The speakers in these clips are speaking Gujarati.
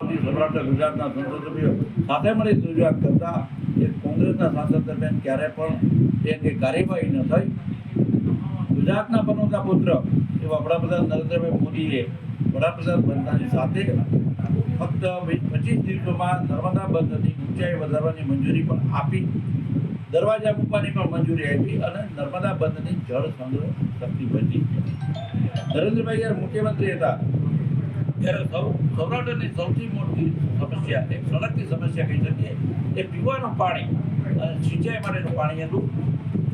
સૌરાષ્ટ્ર ગુજરાતના સંસદ સાથે મળી રજૂઆત કરતા એ કોંગ્રેસના સાંસદ દરમિયાન ક્યારે પણ એ કાર્યવાહી ન થઈ. ગુજરાતના પનોતા પુત્ર એ વડાપ્રધાન નરેન્દ્રભાઈ મોદીએ વડાપ્રધાન બનતાની સાથે ફક્ત પચીસ દિવસોમાં નર્મદા બંધની ઊંચાઈ વધારવાની મંજૂરી પણ આપી, દરવાજા મૂકવાની પણ મંજૂરી આપી અને નર્મદા બંધની જળ સંગ્રહ શક્તિ વધી. નરેન્દ્રભાઈ જ્યારે મુખ્યમંત્રી હતા ત્યારે સૌ સૌરાષ્ટ્રની સૌથી મોટી સમસ્યા એક સડકની સમસ્યા કહી શકીએ. એ પીવાનું પાણી અને સિંચાઈ માટેનું પાણી હતું.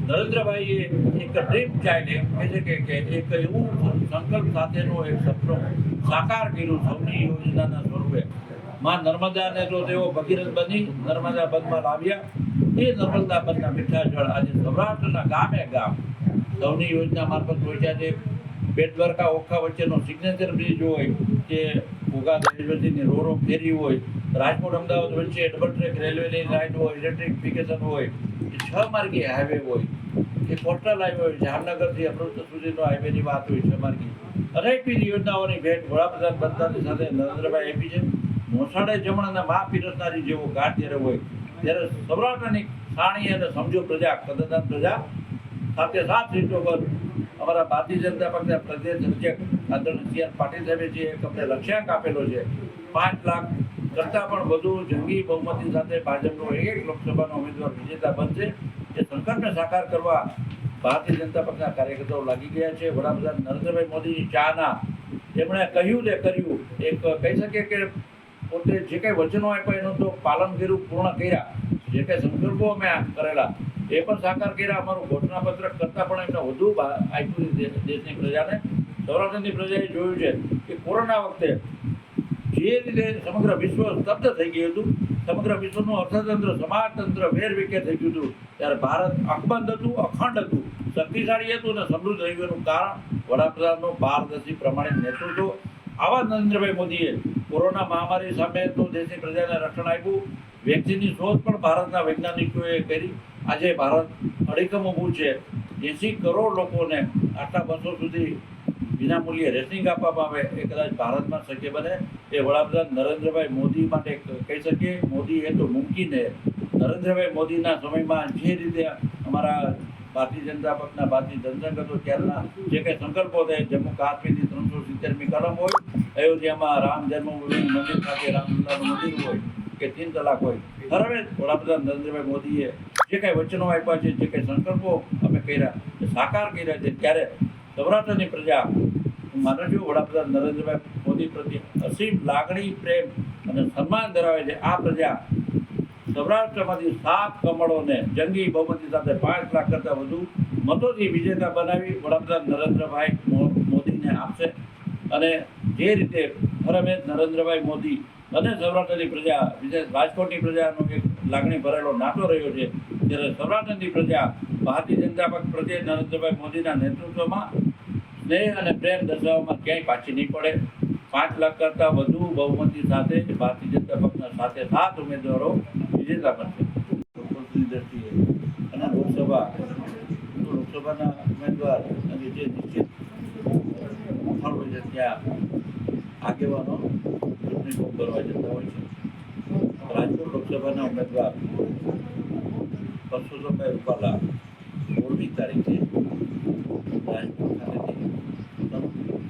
નરેન્દ્રભાઈએ એક ડ્રીમ ચાઇલ્ડ એમ કહે છે કે એક એવું સંકલ્પ સાથેનું એક સપનો સાકાર કર્યું સૌની યોજનાના સ્વરૂપે. માં નર્મદાને તો તેઓ ભગીરથ બની નર્મદા બંધમાં લાવ્યા. એ નર્મદા બંધના મીઠા જળ આજે સૌરાષ્ટ્રના ગામે ગામ સૌની યોજના મારફત પહોંચ્યા છે. બેટ દ્વારકા ઓખા વચ્ચેનો સિગ્નેચર બ્રિજ હોય કે ઘોઘા દહેજ રોરો ફેરી હોય, રાજકોટ, અમદાવાદ વચ્ચે ડબલ રેલવેની લાઇન હોય ઇલેક્ટ્રિફિકેશન હોય છ માર્ગી હાઈવે હોય કે કોસ્ટલ હાઈવે હોય, જામનગરથી અમૃતસર સુધીનો હાઈવેની વાત હોય છ માર્ગી. અનેક બીજી યોજનાઓની ભેટ વડાપ્રધાન બનતાની સાથે નરેન્દ્રભાઈ આપી છે. મોસાળે જમણ મા પીરસનારી જેવો ઘાટ જ્યારે હોય, ત્યારે સૌરાષ્ટ્રની સાણી અને સમજો પ્રજા કદરદાન પ્રજા સાથે સાત રીતો પર અમારા ભારતીય જનતા પક્ષના પ્રદેશ અધ્યક્ષ આદરણીય સી આર પાટીલ સાહેબે એક અમને લક્ષ્યાંક આપેલો છે, પાંચ લાખ કરતાં પણ વધુ જંગી બહુમતી સાથે ભાજપનો એક એક લોકસભાનો ઉમેદવાર વિજેતા બનશે એ સંકલ્પને સાકાર કરવા ભારતીય જનતા પક્ષના કાર્યકર્તાઓ લાગી ગયા છે. વડાપ્રધાન નરેન્દ્રભાઈ મોદીની ચાહના એમણે કહ્યું ને કર્યું, એક કહી શકીએ કે પોતે જે કંઈ વચનો આપ્યા એનું તો પાલન કર્યું, પૂર્ણ કર્યા. જે કંઈ સંકલ્પો અમે કરેલા એ પણ સાકાર કર્યા. અમારું ઘોષણાપત્રક કરતાં પણ એમને વધુ આપ્યું દેશની પ્રજાને સૌરાષ્ટ્રની પ્રજાએ જોયું છે કે કોરોના વખતે જે રીતે સમગ્ર વિશ્વ સ્તબ્ધ થઈ ગયું હતું, સમગ્ર વિશ્વનું અર્થતંત્ર, સમાજતંત્ર વેરવિખેર થઈ ગયું હતું, ત્યારે ભારત અકબંધ હતું, અખંડ હતું, શક્તિશાળી હતું અને સમૃદ્ધ થઈ ગયું કારણ વડાપ્રધાનનું પારદર્શી પ્રમાણે નેતૃત્વ આવા નરેન્દ્રભાઈ મોદીએ કોરોના મહામારી સામે તો દેશની પ્રજાને રક્ષણ આપ્યું. વેક્સિનની શોધ પણ ભારતના વૈજ્ઞાનિકોએ કરી. આજે ભારત અડીકમ ઊભું છે. એંસી કરોડ લોકોને આટલા વર્ષો સુધી વિનામૂલ્યે રેશનિંગ આપવામાં આવે એ કદાચ ભારતમાં શક્ય બને. એ વડાપ્રધાન નરેન્દ્રભાઈ મોદી માટે કહી શકીએ. મોદી એ તો મૂકીને નરેન્દ્રભાઈ મોદીના સમયમાં જે રીતે અમારા ભારતીય જનતા પક્ષના ભારતીય જનસંઘ હતો, ત્યારના જે કંઈ સંકલ્પો હતા જમ્મુ કાશ્મીરની ત્રણસો સિત્તેરમી કલમ હોય, અયોધ્યામાં રામ જન્મભૂમિ, મંદિર ખાતે રામલીલાનું મંદિર હોય કે તીન તલાક હોય, હર હવે વડાપ્રધાન નરેન્દ્રભાઈ મોદીએ જે કાંઈ વચનો આપ્યા છે, જે કાંઈ સંકલ્પો અમે કર્યા સાકાર કર્યા છે, ત્યારે સૌરાષ્ટ્રની પ્રજા માનું છું, વડાપ્રધાન નરેન્દ્રભાઈ મોદી પ્રત્યે અસીમ લાગણી, પ્રેમ અને સન્માન ધરાવે છે. આ પ્રજા સૌરાષ્ટ્રમાંથી સાત કમળોને જંગી બહુમતી સાથે પાંચ લાખ કરતાં વધુ મતોથી વિજેતા બનાવી વડાપ્રધાન નરેન્દ્રભાઈ મોદીને આપશે. અને જે રીતે હરમે નરેન્દ્રભાઈ મોદી અને સૌરાષ્ટ્રની પ્રજા, વિશેષ રાજકોટની પ્રજાનો એક લાગણી ભરેલો નાટો રહ્યો છે, ત્યારે સૌરાષ્ટ્રની પ્રજા, ભારતીય જનતા પક્ષ પ્રત્યે નરેન્દ્રભાઈ મોદીના નેતૃત્વમાં સ્નેહ અને પ્રેમ દર્શાવવામાં ક્યાંય પાછી નહીં પડે. પાંચ લાખ કરતાં વધુ બહુમતી સાથે ભારતીય જનતા પક્ષના સાથે સાત ઉમેદવારો વિજેતા બનશે અને લોકસભા, લોકસભાના ઉમેદવાર અને જે નિશ્ચિત સ્થળ હોય છે ત્યાં આગેવાનો ચૂંટણી ફોર્મ કરવા જતા હોય છે. રાજકોટ લોકસભાના ઉમેદવાર પરસોત્તમભાઈ રૂપાલા સોળમી તારીખે રાજકોટ ખાતેથી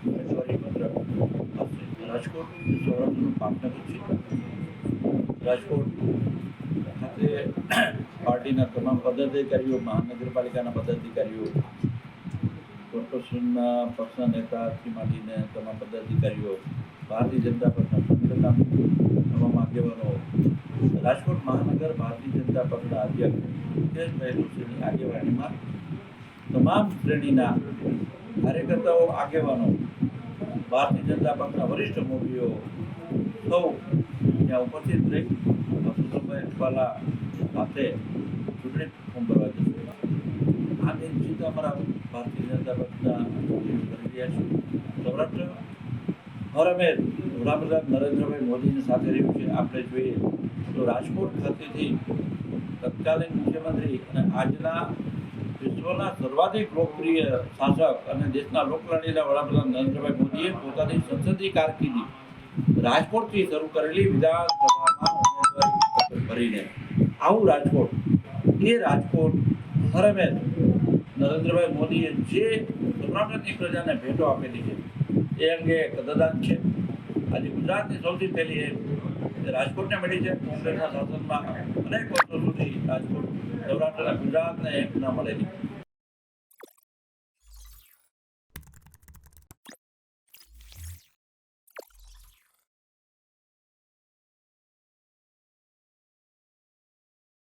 ઉમેદવારી પત્ર આપશે. રાજકોટ સૌરાષ્ટ્રનું પાટનગર છે. રાજકોટ ખાતે પાર્ટીના તમામ પદાધિકારીઓ, મહાનગરપાલિકાના પદાધિકારીઓ કોર્પોરેશનના પક્ષના નેતાથી માંડીને તમામ પદાધિકારીઓ ભારતીય જનતા પક્ષના સંગઠનના તમામ આગેવાનો રાજકોટ મહાનગર ભારતીય જનતા પક્ષના અધ્યક્ષ મુકેશભાઈ ઋષિની આગેવાનીમાં તમામ શ્રેણીના કાર્યકર્તાઓ, આગેવાનો, ભારતીય જનતા પક્ષના વરિષ્ઠ મોદીઓ સૌ ત્યાં ઉપસ્થિત રહી. અબ્દુલભાઈ રૂપાલા સાથે ચૂંટણી ફોર્મ ભરવા જશે. આ બે ચિંતા અમારા ભારતીય જનતા પક્ષના રહ્યા છે સૌરાષ્ટ્ર, હવે અમે વડાપ્રધાન નરેન્દ્રભાઈ મોદીની સાથે રહ્યું છે. આપણે જોઈએ તો રાજકોટ ખાતેથી તત્કાલીન મુખ્યમંત્રી અને આજના વિશ્વના સર્વાધિક લોકપ્રિય શાસક અને દેશના લોકલાડીના વડાપ્રધાન નરેન્દ્રભાઈ મોદીએ પોતાની સંસદીય કારકિર્દી રાજકોટથી શરૂ કરેલી વિધાનસભામાં ભરીને આવું રાજકોટ, એ રાજકોટ હરમેશ નરેન્દ્રભાઈ મોદીએ જે કર્ણાટકની પ્રજાને ભેટો આપેલી છે, એ અંગે કદરદાન છે. આજે ગુજરાતની સૌથી પહેલી એ રાજકોટને મળી છે. કોંગ્રેસના શાસનમાં અનેક વર્ષો સુધી રાજકોટ સૌરાષ્ટ્રના ગુજરાતને એક ના મળેલી.